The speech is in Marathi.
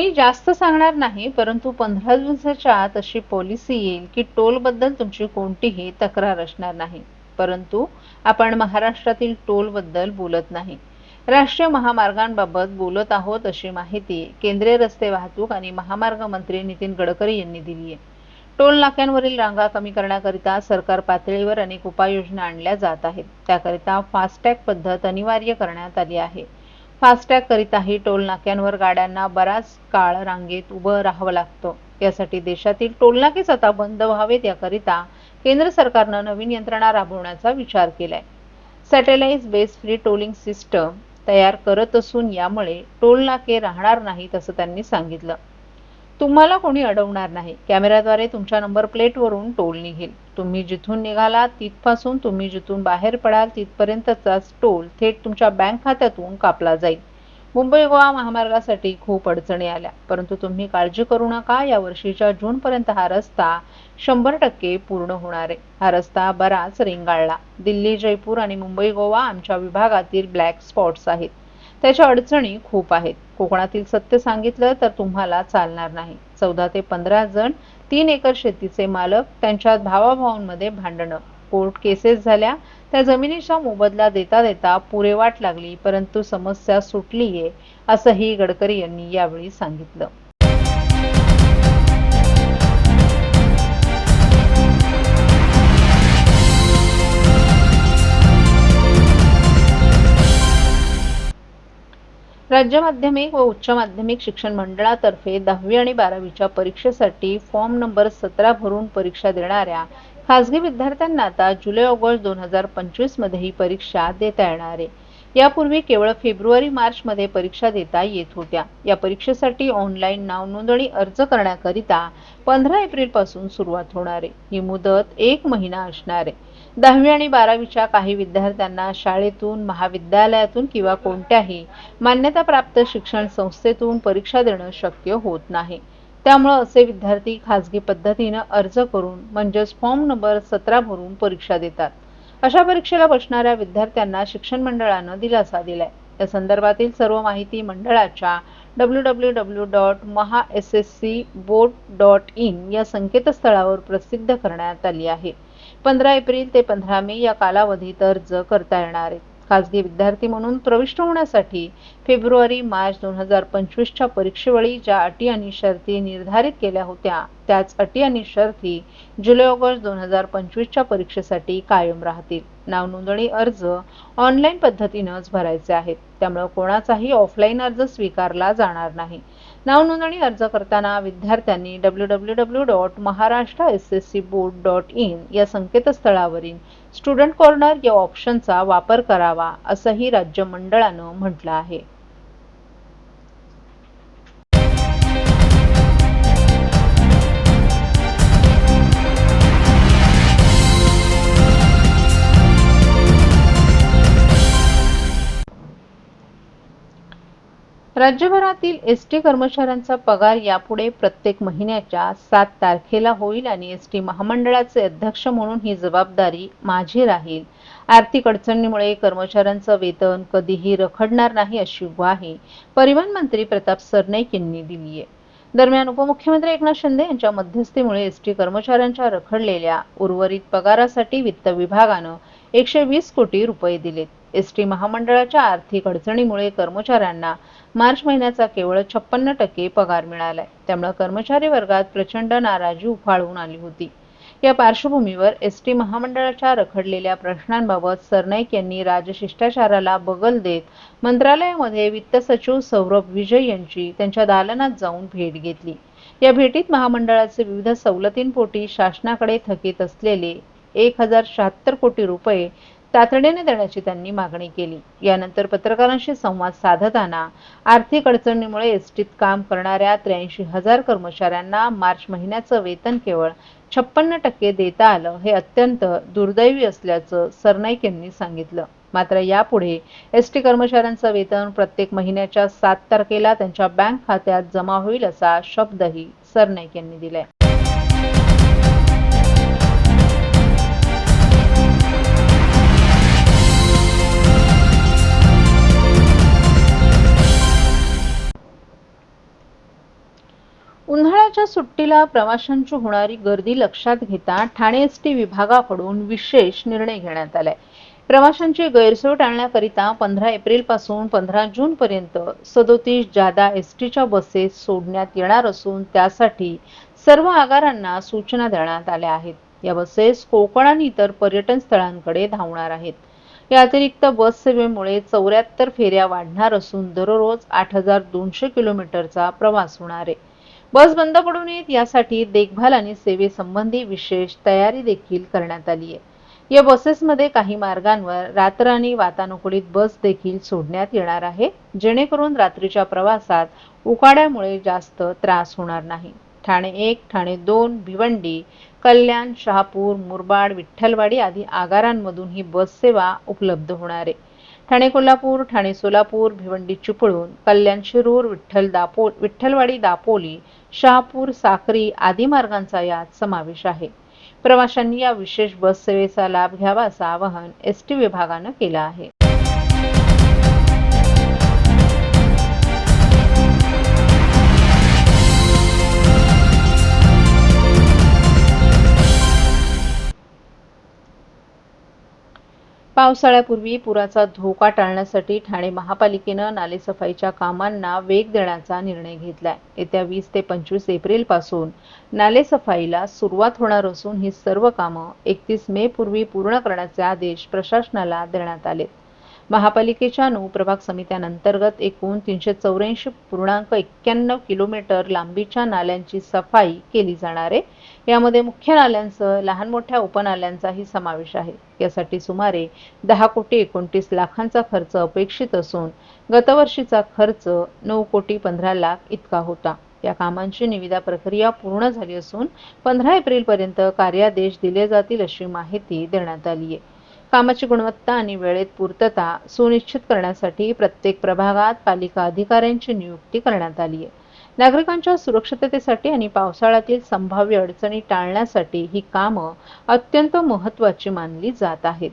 मी जास्त सांगणार नाही परंतु पंधरा दिवसाच्या आत अशी पॉलिसी येईल की टोलबद्दल तुमची कोणतीही तक्रार असणार नाही. परंतु आपण महाराष्ट्रातील टोलबद्दल बोलत नाही. राष्ट्रीय महामार्गांबाबत बोलत आहोत अशी माहिती केंद्रीय रस्ते वाहतूक आणि महामार्ग मंत्री नितीन गडकरी यांनी दिली आहे. टोल नाक्यांवरील रांगा कमी करण्याकरिता सरकार पातळीवर अनेक उपाययोजना आणल्या जात आहेत. त्याकरिता फास्टॅग पद्धत अनिवार्य करण्यात आली आहे. फास्टॅगकरिताही टोल नाक्यांवर गाड्यांना बराच काळ रांगेत उभं राहावं लागतं. यासाठी देशातील टोलनाकेच आता बंद व्हावेत याकरिता केंद्र सरकारनं नवीन यंत्रणा राबवण्याचा विचार केलाय. Satellite base free tolling system तयार करत असून यामुळे टोल नाके राहणार नाहीत असं त्यांनी सांगितलं. तुम्हाला कोणी अडवणार नाही. कॅमेऱ्याद्वारे तुमच्या नंबर प्लेटवरून टोल निघेल. तुम्ही जिथून निघालात तिथपासून तुम्ही जिथून बाहेर पडाल तिथपर्यंतचाच टोल थेट तुमच्या बँक खात्यातून कापला जाईल. मुंबई गोवा महामार्गासाठी खूप अडचणी आल्या. परंतु तुम्ही काळजी करू नका या वर्षीच्या जूनपर्यंत हा रस्ता शंभर टक्के पूर्ण होणार आहे. हा रस्ता बराच रेंगाळला. दिल्ली जयपूर आणि मुंबई गोवा आमच्या विभागातील ब्लॅक स्पॉट्स आहेत. त्याच्या अडचणी खूप आहेत. कोकणातील सत्य सांगितलं तर तुम्हाला चालणार नाही. चौदा ते पंधरा जण तीन एकर शेतीचे मालक त्यांच्यात भावाभावांमध्ये भांडणं. कोर्ट केसेस झाल्या. त्या जमिनीचा मोबदला देता देता पुरे वाट लागली परंतु समस्या सुटलीये असंही गडकरी यांनी यावेळी सांगितलं. राज्य माध्यमिक व उच्च माध्यमिक शिक्षण मंडळातर्फे दहावी आणि बारावीच्या परीक्षेसाठी फॉर्म नंबर सतरा भरून परीक्षा देणाऱ्या खासगी विद्यार्थ्यांना आता जुलै ऑगस्ट दोन हजार पंचवीसमध्ये ही परीक्षा देता येणार आहे. यापूर्वी केवळ फेब्रुवारी मार्च मध्ये परीक्षा देता येत होत्या. या परीक्षेसाठी ऑनलाईन नाव नोंदणी अर्ज करण्याकरिता पंधरा एप्रिलपासून सुरुवात होणार आहे. ही मुदत एक महिना असणार आहे. दहावी आणि बारावीच्या काही विद्यार्थ्यांना शाळेतून महाविद्यालयातून किंवा कोणत्याही मान्यताप्राप्त शिक्षण संस्थेतून परीक्षा देणं शक्य होत नाही. त्यामुळं असे विद्यार्थी खाजगी पद्धतीनं अर्ज करून म्हणजेच फॉर्म नंबर सतरा भरून परीक्षा देतात. अशा परीक्षेला बसणाऱ्या विद्यार्थ्यांना शिक्षण मंडळानं दिलासा दिलाय. या संदर्भातील सर्व माहिती मंडळाच्या W W W dot Maha S S C board dot in या संकेतस्थळावर प्रसिद्ध करण्यात आली आहे. पंधरा एप्रिल ते पंधरा मे या कालावधीत अर्ज करता येणार आहेत खाजगी विद्यार्थी म्हणून प्रविष्ट होण्यासाठी फेब्रुवारी मार्च दोन हजार पंचवीसच्या परीक्षेवेळी ज्या अटी आणि शर्ती निर्धारित केल्या होत्या त्याच अटी आणि शर्ती जुलै ऑगस्ट दोन हजार पंचवीसच्या परीक्षेसाठी कायम राहतील. नाव नोंदणी अर्ज ऑनलाईन पद्धतीनंच भरायचे आहेत. त्यामुळे कोणाचाही ऑफलाईन अर्ज स्वीकारला जाणार नाही. नावनोंदणी अर्ज करताना विद्यार्थ्यांनी W W W dot Maharashtra S S C board dot in या संकेतस्थळावरील स्टुडंट कॉर्नर या ऑप्शनचा वापर करावा असंही राज्य मंडळानं म्हटलं आहे. राज्यभरातील एस टी कर्मचाऱ्यांचा पगार यापुढे प्रत्येक महिन्याच्या सात तारखेला होईल आणि एस टी महामंडळाचे अध्यक्ष म्हणून ही जबाबदारी माझी राहील. आर्थिक अडचणीमुळे कर्मचाऱ्यांचं वेतन कधीही रखडणार नाही अशी ग्वाही परिवहन मंत्री प्रताप सरनाईक यांनी दिली आहे. दरम्यान उपमुख्यमंत्री एकनाथ शिंदे यांच्या मध्यस्थीमुळे एस टी कर्मचाऱ्यांच्या रखडलेल्या उर्वरित पगारासाठी वित्त विभागानं एकशे वीस कोटी रुपये दिलेत. एस टी महामंडळाच्या आर्थिक अडचणीमुळे कर्मचाऱ्यांना मार्च महिन्याचा केवळ छप्पन्न टक्के पगार मिळालाय. त्यामुळे कर्मचारी वर्गात प्रचंड नाराजी उफाळून आली होती. या पार्श्वभूमीवर एस टी महामंडळाच्या रखडलेल्या प्रश्नांबाबत सरनाईक यांनी राजशिष्टाचाराला बगल देत मंत्रालयामध्ये वित्त सचिव सौरभ विजय यांची त्यांच्या दालनात जाऊन भेट घेतली. या भेटीत महामंडळाचे विविध सवलतींपोटी शासनाकडे थकीत असलेले एक हजार शहात्तर कोटी रुपये तातडीने देण्याची त्यांनी मागणी केली. यानंतर पत्रकारांशी संवाद साधताना आर्थिक अडचणीमुळे एसटीत काम करणाऱ्या त्र्याऐंशी हजार कर्मचाऱ्यांना मार्च महिन्याचं वेतन केवळ छप्पन्न टक्के देता आलं हे अत्यंत दुर्दैवी असल्याचं सरनाईक यांनी सांगितलं. मात्र यापुढे एस टी कर्मचाऱ्यांचं वेतन प्रत्येक महिन्याच्या सात तारखेला त्यांच्या बँक खात्यात जमा होईल असा शब्दही सरनाईक यांनी दिलाय. सुट्टीला प्रवाशांची होणारी गर्दी लक्षात घेता ठाणे एस टी विभागाकडून विशेष निर्णय घेण्यात आलाय. प्रवाशांची गैरसोय टाळण्याकरिता पंधरा एप्रिलपासून पंधरा जून पर्यंत सदोतीस जादा एस टीच्या बसेस सोडण्यात येणार असून त्यासाठी सर्व आगारांना सूचना देण्यात आल्या आहेत. या बसेस कोकण आणि इतर पर्यटन स्थळांकडे धावणार आहेत. या अतिरिक्त बस सेवेमुळे चौऱ्याहत्तर फेऱ्या वाढणार असून दररोज आठ हजार दोनशे किलोमीटरचा प्रवास होणार आहे. बस बंद पडू नयेत यासाठी देखभाल आणि सेवेसंबंधी विशेष तयारी देखील करण्यात आली आहे. या बसेसमध्ये काही मार्गांवर रात्र आणि वातानुकूलित बस देखील सोडण्यात येणार आहे जेणेकरून रात्रीच्या प्रवासात उकाड्यामुळे जास्त त्रास होणार नाही. ठाणे एक ठाणे दोन भिवंडी कल्याण शहापूर मुरबाड विठ्ठलवाडी आदी आगारांमधून ही बस सेवा उपलब्ध होणार आहे. ठाणे कोल्हापूर ठाणे सोलापूर भिवंडी चिपळूण कल्याण शिरूर विठ्ठल दापो विठ्ठलवाडी दापोली शहापूर साक्री आदी मार्गांचा यात समावेश आहे. प्रवाशांनी या विशेष बस सेवेचा लाभ घ्यावा असं आवाहन एस टी विभागानं केलं आहे. पावसाळ्यापूर्वी पुराचा धोका टाळण्यासाठी ठाणे महापालिकेनं नालेसफाईच्या कामांना वेग देण्याचा निर्णय घेतलाय. येत्या वीस ते पंचवीस एप्रिलपासून नालेसफाईला सुरुवात होणार असून ही सर्व कामं एकतीस मे पूर्वी पूर्ण करण्याचे आदेश प्रशासनाला देण्यात आलेत. महापालिकेच्या नऊ प्रभाग समित्यांअंतर्गत एकूण तीनशे चौऱ्याऐंशी पूर्णांक एक्क्याण्णव किलोमीटर लांबीच्या नाल्यांची सफाई केली जाणार आहे. यामध्ये मुख्य नाल्यांसह लहान मोठ्या उपनाल्यांचाही समावेश आहे. यासाठी सुमारे दहा कोटी एकोणतीस लाखांचा खर्च अपेक्षित असून गतवर्षीचा खर्च नऊ कोटी पंधरा लाख इतका होता. या कामांची निविदा प्रक्रिया पूर्ण झाली असून पंधरा एप्रिलपर्यंत कार्यादेश दिले जातील अशी माहिती देण्यात आली आहे. कामाची गुणवत्ता आणि वेळेत पूर्तता सुनिश्चित करण्यासाठी प्रत्येक प्रभागात पालिका अधिकाऱ्यांची नियुक्ती करण्यात आली आहे. नागरिकांच्या सुरक्षिततेसाठी आणि पावसाळ्यातील संभाव्य अडचणी टाळण्यासाठी ही कामं अत्यंत महत्त्वाची मानली जात आहेत.